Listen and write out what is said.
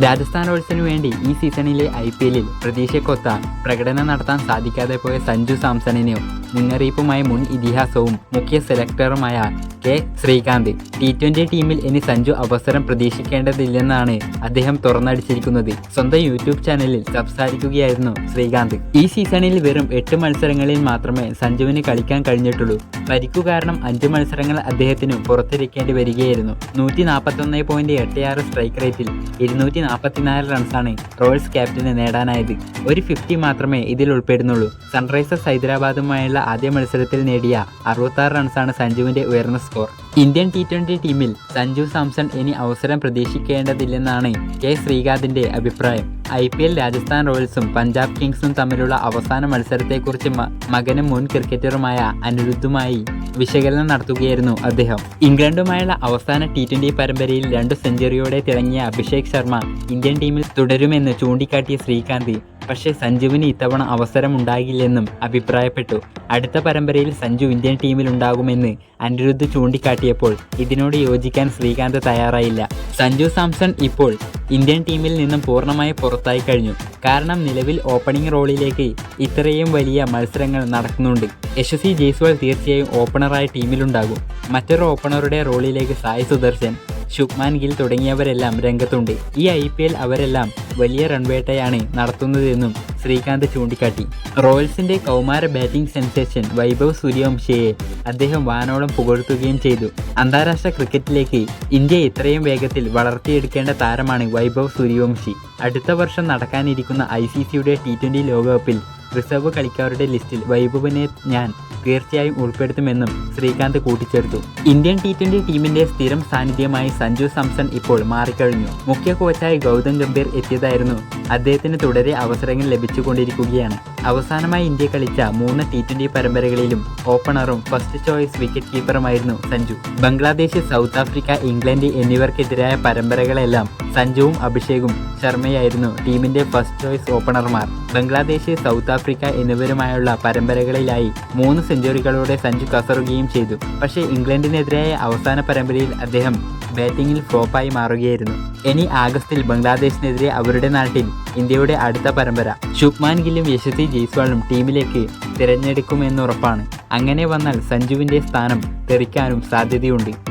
രാജസ്ഥാൻ റോയൽസിനു വേണ്ടി ഈ സീസണിലെ ഐ പി എല്ലിൽ പ്രതീക്ഷയ്ക്കൊത്ത പ്രകടനം നടത്താൻ സാധിക്കാതെ പോയ സഞ്ജു സാംസണിന് മുന്നറിയിപ്പുമായി മുൻ ഇതിഹാസവും മുഖ്യ സെലക്ടറുമായ കെ. ശ്രീകാന്ത് ടി ട്വന്റി ടീമിൽ ഇനി സഞ്ജു അവസരം പ്രതീക്ഷിക്കേണ്ടതില്ലെന്നാണ് അദ്ദേഹം തുറന്നടിച്ചിരിക്കുന്നത്. സ്വന്തം യൂട്യൂബ് ചാനലിൽ സംസാരിക്കുകയായിരുന്നു ശ്രീകാന്ത്. ഈ സീസണിൽ വെറും എട്ട് മത്സരങ്ങളിൽ മാത്രമേ സഞ്ജുവിന് കളിക്കാൻ കഴിഞ്ഞിട്ടുള്ളൂ. പരിക്കു കാരണം അഞ്ച് മത്സരങ്ങൾ അദ്ദേഹത്തിന് പുറത്തിരിക്കേണ്ടി വരികയായിരുന്നു. നൂറ്റി നാൽപ്പത്തൊന്ന് പോയിന്റ് എട്ട് ആറ് സ്ട്രൈക്ക് റേറ്റിൽ ഇരുന്നൂറ്റി നാൽപ്പത്തിനാല് റൺസാണ് റോയൽസ് ക്യാപ്റ്റന് നേടാനായത്. ഒരു ഫിഫ്റ്റി മാത്രമേ ഇതിൽ ഉൾപ്പെടുന്നുള്ളൂ. സൺറൈസേഴ്സ് ഹൈദരാബാദുമായുള്ള ആദ്യ മത്സരത്തിൽ നേടിയ അറുപത്താറ് റൺസാണ് സഞ്ജുവിന്റെ ഉയർന്ന സ്കോർ. ഇന്ത്യൻ ടി ട്വന്റി ടീമിൽ സഞ്ജു സാംസൺ ഇനി അവസരം പ്രതീക്ഷിക്കേണ്ടതില്ലെന്നാണ് കെ ശ്രീകാന്തിന്റെ അഭിപ്രായം. ഐ പി എൽ രാജസ്ഥാൻ റോയൽസും പഞ്ചാബ് കിങ്സും തമ്മിലുള്ള അവസാന മത്സരത്തെക്കുറിച്ച് മകനും മുൻ ക്രിക്കറ്ററുമായ അനിരുദ്ധുമായി വിശകലനം നടത്തുകയായിരുന്നു അദ്ദേഹം. ഇംഗ്ലണ്ടുമായുള്ള അവസാന ടി ട്വന്റി പരമ്പരയിൽ രണ്ട് സെഞ്ചുറിയോടെ തിളങ്ങിയ അഭിഷേക് ശർമ്മ ഇന്ത്യൻ ടീമിൽ തുടരുമെന്ന് ചൂണ്ടിക്കാട്ടിയ ശ്രീകാന്ത് പക്ഷേ സഞ്ജുവിന് ഇത്തവണ അവസരമുണ്ടാകില്ലെന്നും അഭിപ്രായപ്പെട്ടു. അടുത്ത പരമ്പരയിൽ സഞ്ജു ഇന്ത്യൻ ടീമിൽ ഉണ്ടാകുമെന്ന് അനിരുദ്ധ് ചൂണ്ടിക്കാട്ടിയപ്പോൾ ഇതിനോട് യോജിക്കാൻ ശ്രീകാന്ത് തയ്യാറായില്ല. സഞ്ജു സാംസൺ ഇപ്പോൾ ഇന്ത്യൻ ടീമിൽ നിന്നും പൂർണമായി പുറത്തായി കഴിഞ്ഞു. കാരണം നിലവിൽ ഓപ്പണിംഗ് റോളിലേക്ക് ഇത്രയും വലിയ മത്സരങ്ങൾ നടക്കുന്നുണ്ട്. യശസ്വി ജയ്സ്വാൾ തീർച്ചയായും ഓപ്പണറായ ടീമിലുണ്ടാകും. മറ്റൊരു ഓപ്പണറുടെ റോളിലേക്ക് സായ് സുദർശൻ ശുഭ്മാൻ ഗിൽ തുടങ്ങിയവരെല്ലാം രംഗത്തുണ്ട്. ഈ ഐ അവരെല്ലാം വലിയ റൺവേട്ടയാണ് നടത്തുന്നതെന്നും ശ്രീകാന്ത് ചൂണ്ടിക്കാട്ടി. റോയൽസിന്റെ കൗമാര ബാറ്റിംഗ് സെൻസേഷൻ വൈഭവ് സൂര്യവംശിയെ അദ്ദേഹം വാനോളം പുകഴ്ത്തുകയും ചെയ്തു. അന്താരാഷ്ട്ര ക്രിക്കറ്റിലേക്ക് ഇന്ത്യ ഇത്രയും വേഗത്തിൽ വളർത്തിയെടുക്കേണ്ട താരമാണ് വൈഭവ് സൂര്യവംശി. അടുത്ത വർഷം നടക്കാനിരിക്കുന്ന ഐ സി സിയുടെ ടി ട്വന്റി ലോകകപ്പിൽ റിസർവ് കളിക്കാരുടെ ലിസ്റ്റിൽ വൈഭവിനെ ഞാൻ തീർച്ചയായും ഉൾപ്പെടുത്തുമെന്നും ശ്രീകാന്ത് കൂട്ടിച്ചേർത്തു. ഇന്ത്യൻ ടി ട്വന്റി ടീമിന്റെ സ്ഥിരം സാന്നിധ്യമായി സഞ്ജു സാംസൺ ഇപ്പോൾ മാറിക്കഴിഞ്ഞു. മുഖ്യ കോച്ചായി ഗൗതം ഗംഭീർ എത്തിയതായിരുന്നു. അദ്ദേഹത്തിന് തുടരെ അവസരങ്ങൾ ലഭിച്ചുകൊണ്ടിരിക്കുകയാണ്. അവസാനമായി ഇന്ത്യ കളിച്ച മൂന്ന് ടി ട്വന്റി പരമ്പരകളിലും ഓപ്പണറും first choice wicket കീപ്പറുമായിരുന്നു Sanju. Bangladesh South Africa England എന്നിവർക്കെതിരായ പരമ്പരകളെല്ലാം സഞ്ജുവും അഭിഷേകും ശർമ്മയായിരുന്നു ടീമിന്റെ ഫസ്റ്റ് ചോയ്സ് ഓപ്പണർമാർ ബംഗ്ലാദേശ് സൗത്ത് ആഫ്രിക്ക എന്നിവരുമായുള്ള പരമ്പരകളിലായി മൂന്ന് സെഞ്ചുറികളോടെ സഞ്ജു കസറുകയും ചെയ്തു. പക്ഷേ ഇംഗ്ലണ്ടിനെതിരായ അവസാന പരമ്പരയിൽ അദ്ദേഹം ബാറ്റിംഗിൽ ഫ്ലോപ്പായി മാറുകയായിരുന്നു. ഇനി ആഗസ്റ്റിൽ ബംഗ്ലാദേശിനെതിരെ അവരുടെ നാട്ടിൽ ഇന്ത്യയുടെ അടുത്ത പരമ്പര ശുഭ്മാൻ ഗില്ലും യശസ്വി ജയ്സ്വാളും ടീമിലേക്ക് തിരഞ്ഞെടുക്കുമെന്നുറപ്പാണ്. അങ്ങനെ വന്നാൽ സഞ്ജുവിന്റെ സ്ഥാനം തെറിക്കാനും സാധ്യതയുണ്ട്.